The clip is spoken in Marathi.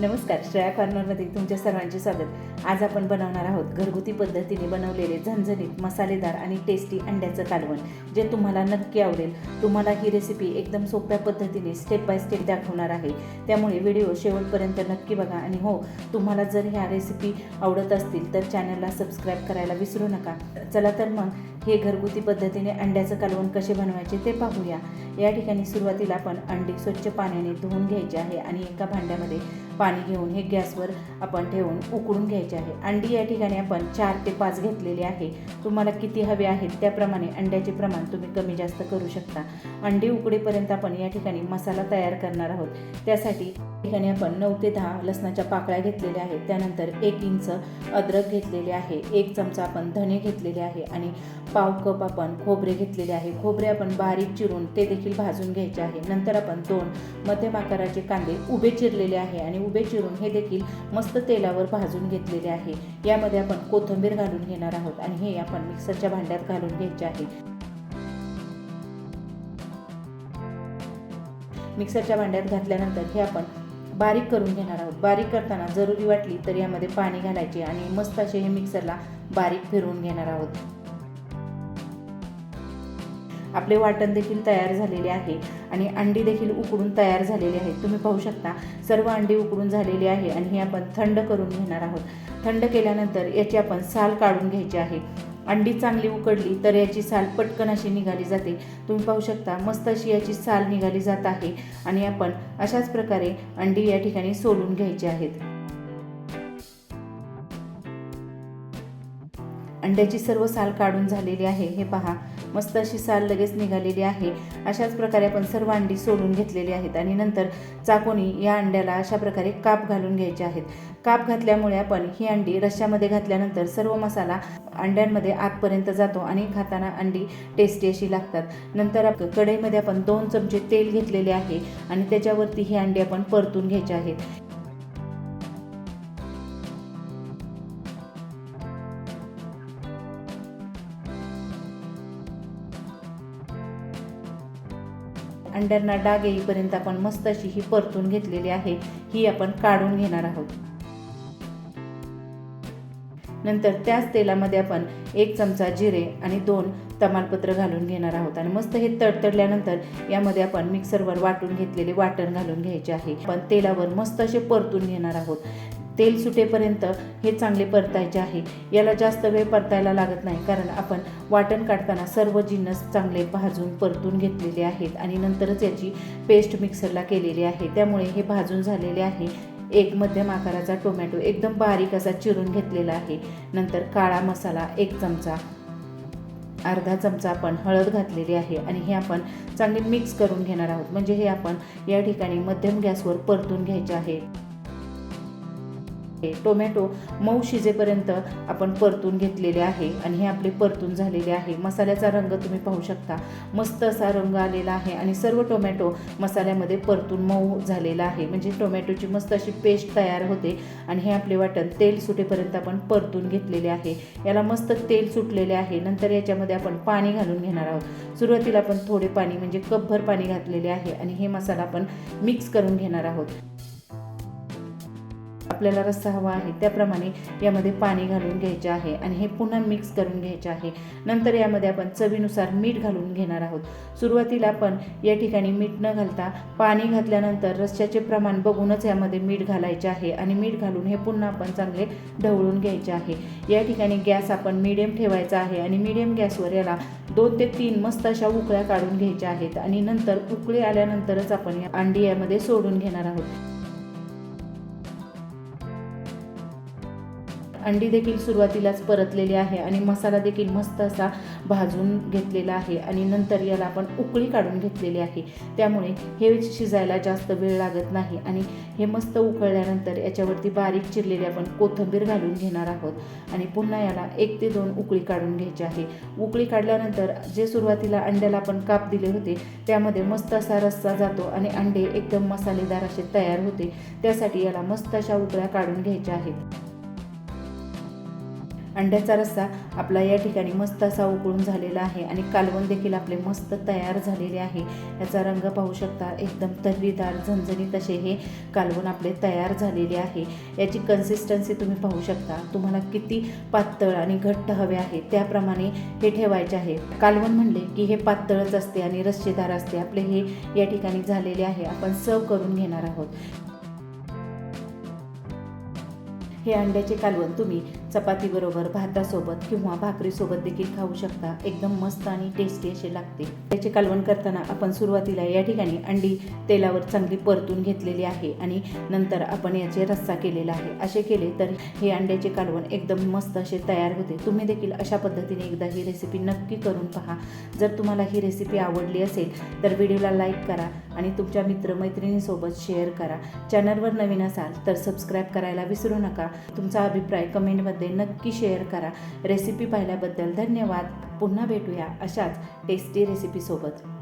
नमस्कार श्रेया कॉर्नरमध्ये तुमच्या सर्वांचे स्वागत. आज आपण बनवणार आहोत घरगुती पद्धतीने बनवलेले झणझणीत मसालेदार आणि टेस्टी अंड्याचं कालवण जे तुम्हाला नक्की आवडेल. तुम्हाला ही रेसिपी एकदम सोप्या पद्धतीने स्टेप बाय स्टेप दाखवणार आहे. त्यामुळे व्हिडिओ शेवटपर्यंत नक्की बघा. आणि हो तुम्हाला जर ह्या रेसिपी आवडत असतील तर चॅनलला सबस्क्राईब करायला विसरू नका. चला तर मग हे घरगुती पद्धतीने अंड्याचं कालवण कसे बनवायचे ते पाहूया. या ठिकाणी सुरुवातीला आपण अंडी स्वच्छ पाण्याने धुवून घ्यायचे आहे आणि एका भांड्यामध्ये पाणी घेऊन हे गॅसवर आपण ठेवून उकळून घ्यायचे आहे. अंडी या ठिकाणी आपण चार ते पाच घेतलेली आहे. तुम्हाला किती हवे आहेत त्याप्रमाणे अंड्याचे प्रमाण तुम्ही कमी जास्त करू शकता. अंडी उकडेपर्यंत आपण या ठिकाणी मसाला तयार करणार आहोत. त्यासाठी या ठिकाणी आपण नऊ ते दहा लसणाच्या पाकळ्या घेतलेल्या आहेत. त्यानंतर एक इंच अद्रक घेतलेले आहे. एक चमचा आपण धने घेतलेले आहे आणि पाव कप आपण खोबरे घेतलेले आहे. खोबरे आपण बारीक चिरून ते देखील भाजून घ्यायचे आहे. नंतर आपण दोन मध्यम आकाराचे कांदे उभे चिरलेले आहे आणि उभे चिरून हे देखील मस्त तेलावर भाजून घेतलेले आहे. यामध्ये आपण कोथिंबीर घालून घेणार आहोत आणि हे आपण मिक्सरच्या भांड्यात घालून घ्यायचे आहे. मिक्सरच्या भांड्यात घातल्यानंतर हे आपण बारीक करून घेणार आहोत. बारीक करताना जरुरी वाटली तर यामध्ये पाणी घालायचे आणि मस्त असे हे मिक्सरला बारीक फिरवून घेणार आहोत. आपले वाटण देखील तयार झालेले आहे आणि अंडी देखील उकडून तयार झालेली आहेत. तुम्ही पाहू शकता सर्व अंडी उकडून झालेली आहे आणि हे आपण थंड करून घेणार आहोत. थंड केल्यानंतर याची आपण साल काढून घ्यायची आहे. अंडी चांगली उकडली तर याची साल पटकन अशी निघाली जाते. तुम्ही पाहू शकता मस्त अशी याची साल निघाली जात आहे आणि आपण अशाच प्रकारे अंडी या ठिकाणी सोलून घ्यायची आहेत. अंड्याची सर्व साल काढून झालेली आहे. हे पहा मस्त अशी साल लगेच निघालेली आहे. अशाच प्रकारे आपण सर्व अंडी सोडून घेतलेली आहेत आणि नंतर चाकोनी या अंड्याला अशा प्रकारे काप घालून घ्यायचे आहेत. काप घातल्यामुळे आपण ही अंडी रश्श्यामध्ये घातल्यानंतर सर्व मसाला अंड्यांमध्ये आतपर्यंत जातो आणि खाताना अंडी टेस्टी अशी लागतात. नंतर आप कढईमध्ये आपण दोन चमचे तेल घेतलेले आहे आणि त्याच्यावरती ही अंडी आपण परतून घ्यायची आहेत. अंड्यांना डाग येईपर्यंत आपण मस्त अशी ही परतून घेतलेली आहे. ही आपण काढून घेणार आहोत. नंतर त्याच तेलामध्ये आपण एक चमचा जिरे आणि दोन तमालपत्र घालून घेणार आहोत. आणि मस्त हे तडतडल्यानंतर यामध्ये आपण मिक्सरवर वाटून घेतलेले वाटण घालून घ्यायचे आहे. पण तेलावर मस्त असे परतून घेणार आहोत. तेल सुटेपर्यंत हे चांगले परतायचे आहे. याला जास्त वेळ परतायला लागत नाही कारण आपण वाटण काढताना सर्व जिन्नस चांगले भाजून परतून घेतलेले आहेत आणि नंतरच याची पेस्ट मिक्सरला केलेली आहे. त्यामुळे हे भाजून झालेले आहे. एक मध्यम आकाराचा टोमॅटो एकदम बारीक असा चिरून घेतलेला आहे. नंतर काळा मसाला एक चमचा अर्धा चमचा आपण हळद घातलेली आहे आणि हे आपण चांगले मिक्स करून घेणार आहोत. म्हणजे हे आपण या ठिकाणी मध्यम गॅसवर परतून घ्यायचे आहे. टोमॅटो मऊ शिजेपर्यंत आपण परतून घेतलेले आहे आणि हे आपले परतून झालेले आहे. मसाल्याचा रंग तुम्ही पाहू शकता. मस्त असा रंग आलेला आहे आणि सर्व टोमॅटो मसाल्यामध्ये परतून मऊ झालेला आहे. म्हणजे टोमॅटोची मस्त अशी पेस्ट तयार होते आणि हे आपले वाटण तेल सुटेपर्यंत आपण परतून घेतलेले आहे. याला मस्त तेल सुटलेले आहे. नंतर याच्यामध्ये आपण पाणी घालून घेणार आहोत. सुरुवातीला आपण थोडे पाणी म्हणजे कपभर पाणी घातलेले आहे आणि हे मसाला आपण मिक्स करून घेणार आहोत. आपल्याला रस्सा हवा आहे त्याप्रमाणे यामध्ये पाणी घालून घ्यायचे आहे आणि हे पुन्हा मिक्स करून घ्यायचे आहे. नंतर यामध्ये आपण चवीनुसार मीठ घालून घेणार आहोत. सुरुवातीला आपण या ठिकाणी मीठ न घालता पाणी घातल्यानंतर रस्स्याचे प्रमाण बघूनच यामध्ये मीठ घालायचे आहे आणि मीठ घालून हे पुन्हा आपण चांगले ढवळून घ्यायचे आहे. या ठिकाणी गॅस आपण मिडियम ठेवायचा आहे आणि मिडियम गॅसवर याला दोन ते तीन मस्त अशा उकळ्या काढून घ्यायच्या आहेत आणि नंतर उकळी आल्यानंतरच आपण या अंडी यामध्ये सोडून घेणार आहोत. अंडी देखील सुरुवातीलाच परतलेली आहे आणि मसाला देखील मस्त असा भाजून घेतलेला आहे आणि नंतर याला आपण उकळी काढून घेतलेली आहे. त्यामुळे हे शिजायला जास्त वेळ लागत नाही आणि हे मस्त उकळल्यानंतर याच्यावरती बारीक चिरलेली आपण कोथिंबीर घालून घेणार आहोत. आणि पुन्हा याला एक ते दोन उकळी काढून घ्यायची आहे. उकळी काढल्यानंतर जे सुरुवातीला अंड्याला आपण काप दिले होते त्यामध्ये मस्त असा रस्सा जातो आणि अंडे एकदम मसालेदार असे तयार होते. त्यासाठी याला मस्त अशा उकळ्या काढून घ्यायच्या आहेत. अंड्याचा रस्सा आपला या ठिकाणी मस्त असा उकळून झालेला आहे आणि कालवण देखील आपले मस्त तयार झालेले आहे. याचा रंग पाहू शकता एकदम तर्रीदार झणझणीत असे हे कालवण आपले तयार झालेले आहे. याची कन्सिस्टन्सी तुम्ही पाहू शकता. तुम्हाला किती पातळ आणि घट्ट हवे आहे त्याप्रमाणे हे ठेवायचे आहे. कालवण म्हणले की हे पातळच असते आणि रस्सेदार असते. आपले हे या ठिकाणी झालेले आहे. आपण सर्व करून घेणार आहोत. हे अंड्याचे कालवण तुम्ही चपातीबरोबर भातासोबत किंवा भाकरीसोबत देखील खाऊ शकता. एकदम मस्त आणि टेस्टी असे लागते. त्याचे कालवण करताना आपण सुरुवातीला या ठिकाणी अंडी तेलावर चांगली परतून घेतलेली आहे आणि नंतर आपण याचे रस्सा केलेला आहे. असे केले तर हे अंड्याचे कालवण एकदम मस्त असे तयार होते. तुम्ही देखील अशा पद्धतीने एकदा ही रेसिपी नक्की करून पहा. जर तुम्हाला ही रेसिपी आवडली असेल तर व्हिडिओला लाईक करा आणि तुमच्या मित्रमैत्रिणीसोबत शेअर करा. चॅनलवर नवीन असाल तर सबस्क्राईब करायला विसरू नका. तुमचा अभिप्राय कमेंटमध्ये नक्की शेअर करा. रेसिपी पाहिल्याबद्दल धन्यवाद. पुन्हा भेटूया अशाच टेस्टी रेसिपीसोबत